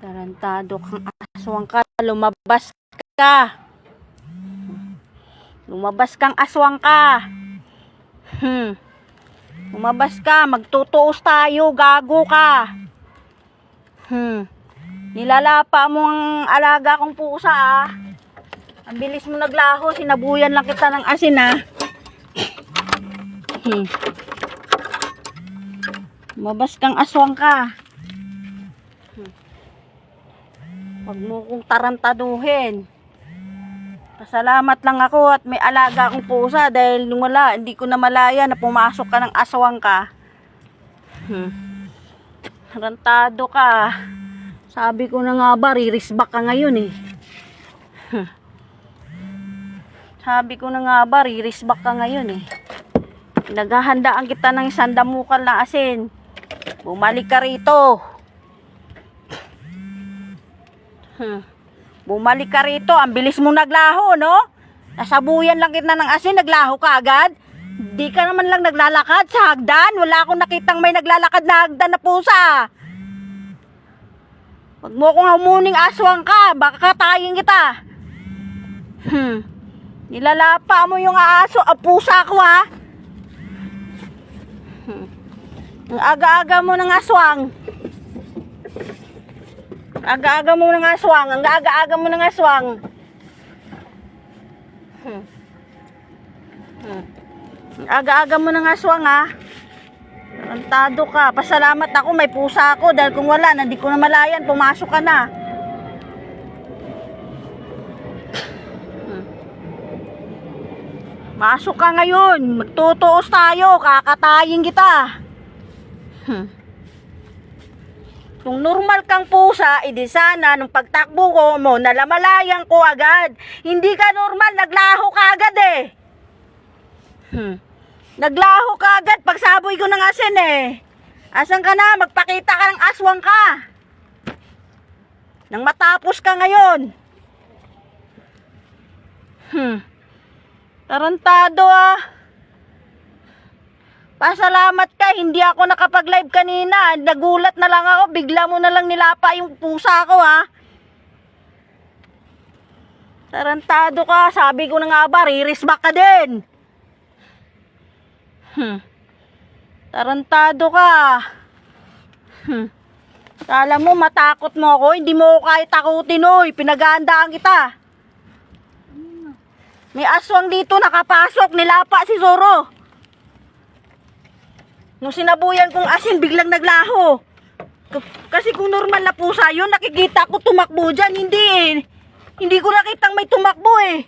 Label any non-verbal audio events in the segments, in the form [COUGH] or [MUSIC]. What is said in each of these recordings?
Tarantado kang aswang ka. Lumabas ka. Lumabas kang aswang ka. Hmm. Lumabas ka. Magtutuos tayo. Gago ka. Hmm. Nilalapa mo ang alaga kong pusa ah. Ang bilis mo naglaho. Sinabuyan lang kita ng asin ah. Hmm. Lumabas kang aswang ka. Huwag mo kong tarantaduhin. Pasalamat lang ako at may alaga akong pusa dahil nung wala, hindi ko na malaya na pumasok ka ng aswang ka. Hmm. Tarantado ka. Sabi ko na nga ba, ririsbak ka ngayon eh. Hmm. Sabi ko na nga ba, ririsbak ka ngayon eh. Naghahandaan kita ng isang damukal na asin. Bumalik ka rito. Hmm. Bumalik ka rito. Ang bilis mong naglaho, no? Nasabuyan lang kita ng asin, naglaho ka agad. Di ka naman lang naglalakad sa hagdan. Wala akong nakitang may naglalakad na hagdan na pusa. Huwag mo kong humuning aswang ka. Baka katayin kita. Hmm. Nilalapa mo yung aso, ah, pusa ko ha. Hmm. Ang aga-aga mo ng aswang. Aga-aga mo ng aswang. Ang aga-aga mo ng aswang. Hmm. Hmm. Aga-aga mo ng aswang ha. Tarantado ka. Pasalamat ako may pusa ako dahil kung wala, na di ko na malayan, pumasok ka na. Hmm. Masok ka ngayon. Magtutuos tayo. Kakatayin kita. Hmm. Kung normal kang pusa, edi sana nung pagtakbo ko mo, nalamalayan ko agad. Hindi ka normal, naglaho ka agad eh. Hmm. Naglaho ka agad pagsaboy ko ng asin eh. Asan ka na? Magpakita ka ng aswang ka. Nang matapos ka ngayon. Hmm. Tarantado ah. Pasalamat ka, hindi ako nakapag-live kanina. Nagulat na lang ako, bigla mo na lang nilapa yung pusa ko ha. Tarantado ka, sabi ko na nga ba, ririsbak ka din. Hmm. Tarantado ka. Hmm. Kala mo matakot mo ako, hindi mo ako kahit takutin oy, pinagandaan kita. May aswang dito nakapasok, nilapa si Zoro. Nung sinabuyan kong asin, biglang naglaho. Kasi kung normal na pusa yun, nakikita ko tumakbo dyan. Hindi eh. Hindi ko nakitang may tumakbo eh.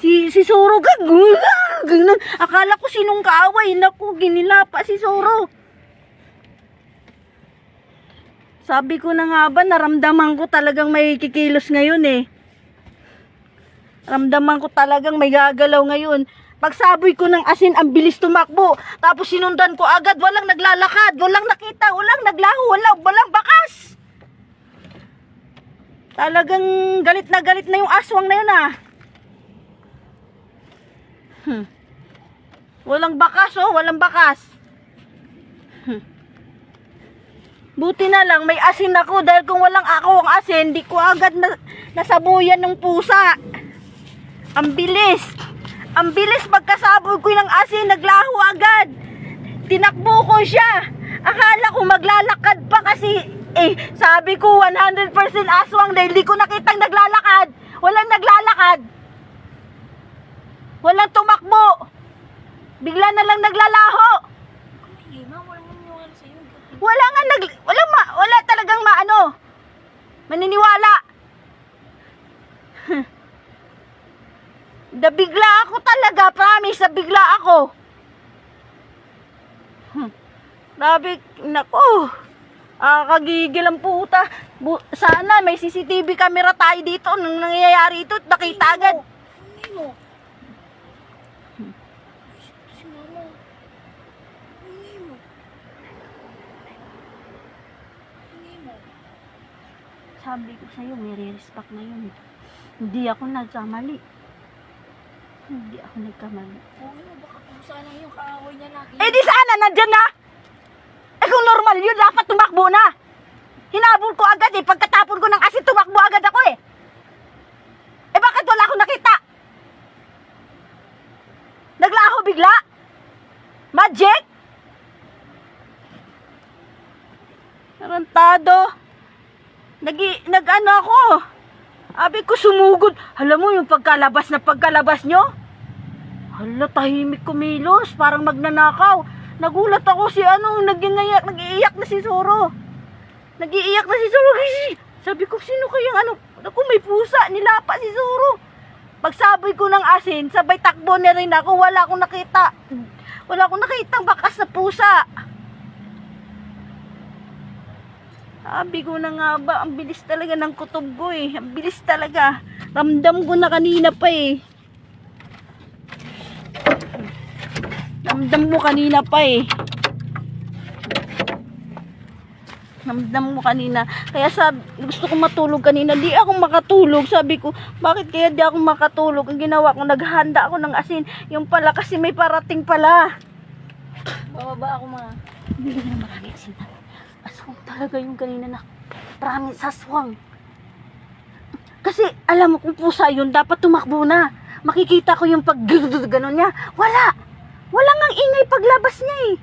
Si, si Soro gag, ganun. Akala ko sinong kaaway. Naku, ginilapa si Soro. Sabi ko na nga ba, naramdaman ko talagang may kikilos ngayon eh. Ramdaman ko talagang may gagalaw ngayon. Pagsaboy ko ng asin, ang bilis tumakbo. Tapos sinundan ko agad, walang naglalakad, walang nakita, walang naglaho, walang, walang bakas. Talagang galit na galit na yung aswang na yun ah. Hmm. Walang bakas oh, walang bakas. Hmm. Buti na lang may asin ako dahil kung walang ako ang asin, di ko agad na, nasabuyan ng pusa. Ang bilis. Ang bilis pagkasaboy ko ng asin, naglaho agad. Tinakbo ko siya. Akala ko maglalakad pa kasi eh, sabi ko 100% aswang dahil di ko nakitang naglalakad. Walang naglalakad. Walang tumakbo. Bigla na lang naglalaho. Wala nga nag wala ma, wala talagang maano. Maniniwala. [LAUGHS] Nabigla ako talaga, promise, nabigla ako. Hmm. Grabe, nako. Ah, kagigil ang puta. Bu- sana may CCTV camera tayo dito nung nangyayari ito. Nakita agad. Hindi mo. Si mama. Hindi mo. Hindi mo. Sabi ko sa'yo, may respect na yun. Hindi ako nagkamali. Hindi ako nagkamali. Mo, baka kung sana yung kaaway niya natin. Eh di sana, nandyan na! Eh kung normal yun, dapat tumakbo na! Hinabol ko agad eh. Pagkatapon ko ng asin, tumakbo agad ako eh. Eh bakit wala akong nakita? Naglaho bigla? Magic? Tarantado. Nag, nag ano ako. Abi ko sumugod. Alam mo yung pagkalabas na pagkalabas nyo? Hala, tahimik kumilos. Parang magnanakaw. Nagulat ako si ano, nag-iiyak, nag-iiyak na si Zoro. Nag-iiyak na si Zoro. Sabi ko, sino kayang ano? Ako, may pusa. Nilapa si Zoro. Pagsaboy ko ng asin, sabay takbo na rin ako. Wala akong nakita. Wala akong nakita bakas na pusa. Sabi ko na nga ba, ang bilis talaga ng kutob ko eh. Ang bilis talaga. Ramdam ko na kanina pa eh. Ramdam mo kanina pa eh. Ramdam mo kanina. Kaya sabi, gusto ko matulog kanina. Di ako makatulog. Sabi ko, bakit kaya di ako makatulog? Ang ginawa ko, naghanda ako ng asin. Yung pala kasi may parating pala. Bababa ako ma. Bili na marami asin. Aswang talaga yung kanina na. Promise, aswang. Kasi alam mo kung pusa yun, dapat tumakbo na. Makikita ko yung pag ganon niya. Wala. Wala ngang ingay paglabas niya eh.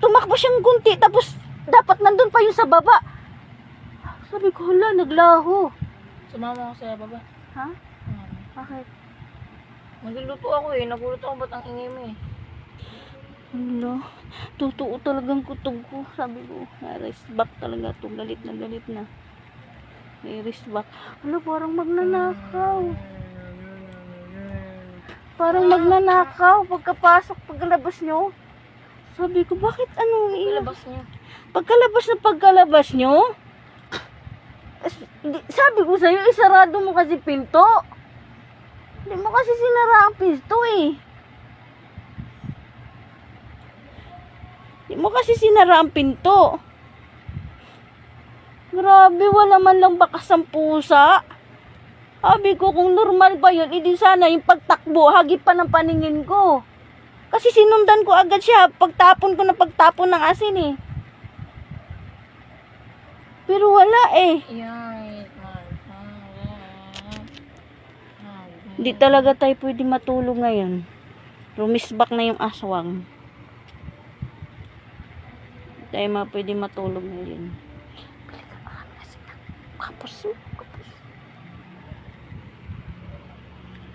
Tumakbo siyang gunti, tapos dapat nandun pa yung sa baba. Sabi ko, hala, naglaho. Sumama ako sa baba. Ha? Hmm. Bakit? Nagluluto ako eh. Nagulat ako ba't ang ingay mo eh. Hala, totoo talagang kutog ko. Sabi ko, na-rest back talaga to. Galit na galit na. May rest back. Hala, parang magnanakaw. Parang magnanakaw pagkapasok, pagkalabas nyo. Sabi ko, bakit ano? Ilabas niyo. Pagkalabas na pagkalabas nyo? Sabi ko sa'yo, isarado mo kasi pinto. Hindi mo kasi sinara ang pinto eh. Hindi mo kasi sinara ang pinto. Grabe, wala man lang bakas ang pusa. Sabi ko, kung normal ba yun, edi sana yung pagtakbo, hagip pa ng paningin ko. Kasi sinundan ko agad siya, pagtapon ko na pagtapon ng asin eh. Pero wala eh. Hindi talaga tayo pwede matulog ngayon. Rumisbak na yung aswang. Hindi tayo ma pwede matulog ngayon. Balik ka,